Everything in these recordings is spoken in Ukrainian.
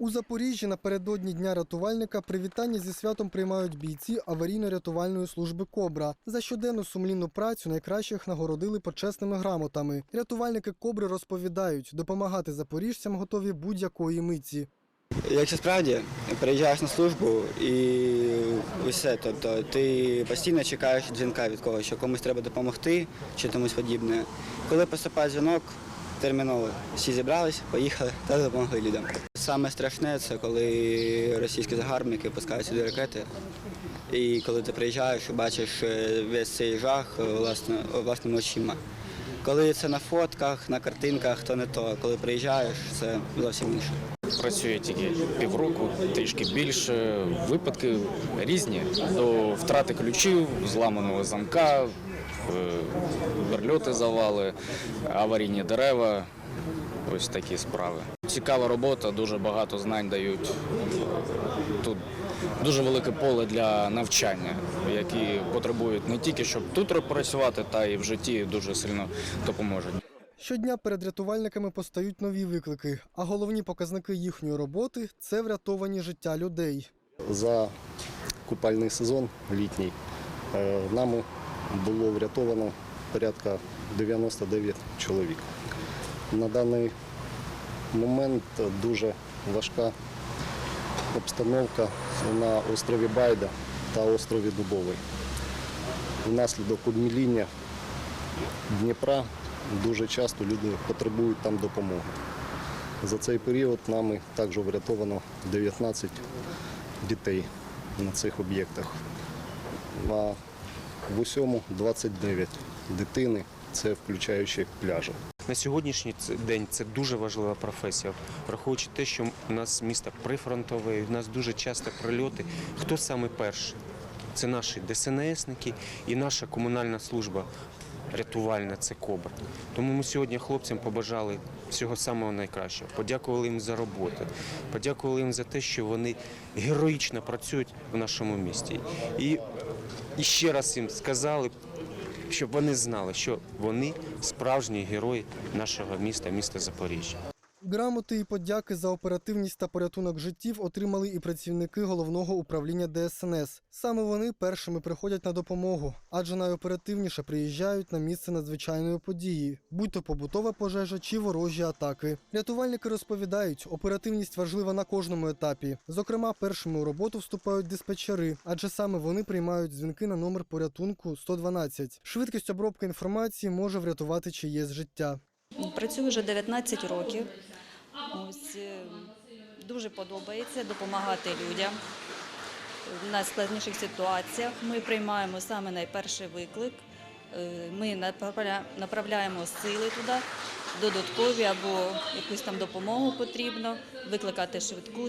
У Запоріжжі напередодні дня рятувальника привітання зі святом приймають бійці аварійно-рятувальної служби Кобра. За щоденну сумлінну працю найкращих нагородили почесними грамотами. Рятувальники Кобри розповідають, допомагати запоріжцям готові будь-якої миті. Якщо справді приїжджаєш на службу і усе, тобто ти постійно чекаєш дзвінка від когось, що комусь треба допомогти чи комусь подібне. Коли поступає дзвінок, терміново всі зібрались, поїхали та допомогли людям. Саме страшне це коли російські загарбники пускають сюди ракети. І коли ти приїжджаєш і бачиш е, весь цей жах е, власними очима. Коли це на фотках, на картинках, то не то. Коли приїжджаєш, це зовсім інше. Працює тільки півроку, трішки більше. Випадки різні до втрати ключів, зламаного замка, е, верльоти завали, аварійні дерева. Ось такі справи. Цікава робота, дуже багато знань дають. Тут дуже велике поле для навчання, які потребують не тільки щоб тут працювати, та й в житті дуже сильно допоможуть. Щодня перед рятувальниками постають нові виклики, а головні показники їхньої роботи це врятовані життя людей. За купальний сезон літній е, нами було врятовано порядка 99 чоловік. На даний момент дуже важка обстановка на острові Байда та острові Дубовий. Внаслідок обміління Дніпра дуже часто люди потребують там допомоги. За цей період нами також врятовано 19 дітей на цих об'єктах. А в усьому 29 дитини, це включаючи пляжі. На сьогоднішній день це дуже важлива професія, враховуючи те, що у нас місто прифронтове, у нас дуже часто прильоти. Хто саме перший? Це наші ДСНСники і наша комунальна служба рятувальна це Кобра. Тому ми сьогодні хлопцям побажали всього самого найкращого. Подякували їм за роботу, подякували їм за те, що вони героїчно працюють в нашому місті. І, і ще раз їм сказали, щоб вони знали, що вони справжні герої нашого міста, міста Запоріжжя. Грамоти і подяки за оперативність та порятунок життів отримали і працівники головного управління ДСНС. Саме вони першими приходять на допомогу, адже найоперативніше приїжджають на місце надзвичайної події, будь то побутова пожежа чи ворожі атаки. Рятувальники розповідають, оперативність важлива на кожному етапі. Зокрема, першими у роботу вступають диспетчери, адже саме вони приймають дзвінки на номер порятунку 112. Швидкість обробки інформації може врятувати чиєсь життя. Працюю вже 19 років. Ось е, дуже подобається допомагати людям в найскладніших ситуаціях. Ми приймаємо саме найперший виклик. Е, Ми направляємо сили туди, додаткові або якусь там допомогу потрібно, викликати швидку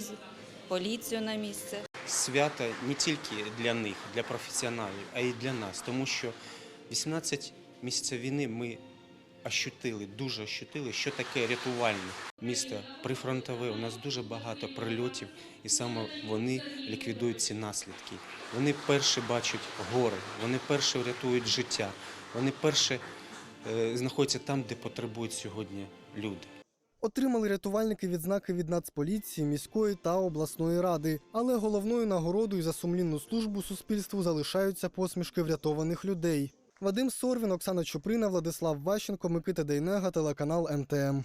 поліцію на місце. Свято не тільки для них, для професіоналів, а й для нас, тому що 18 місяців війни ми ощутили, дуже ощутили, що таке рятувальне місто прифронтове. У нас дуже багато прильотів, і саме вони ліквідують ці наслідки. Вони перші бачать гори, вони перші врятують життя, вони перші е, знаходяться там, де потребують сьогодні люди. Отримали рятувальники відзнаки від Нацполіції, міської та обласної ради. Але головною нагородою за сумлінну службу суспільству залишаються посмішки врятованих людей. Вадим Сорвін, Оксана Чуприна, Владислав Ващенко, Микита Дейнега, телеканал МТМ.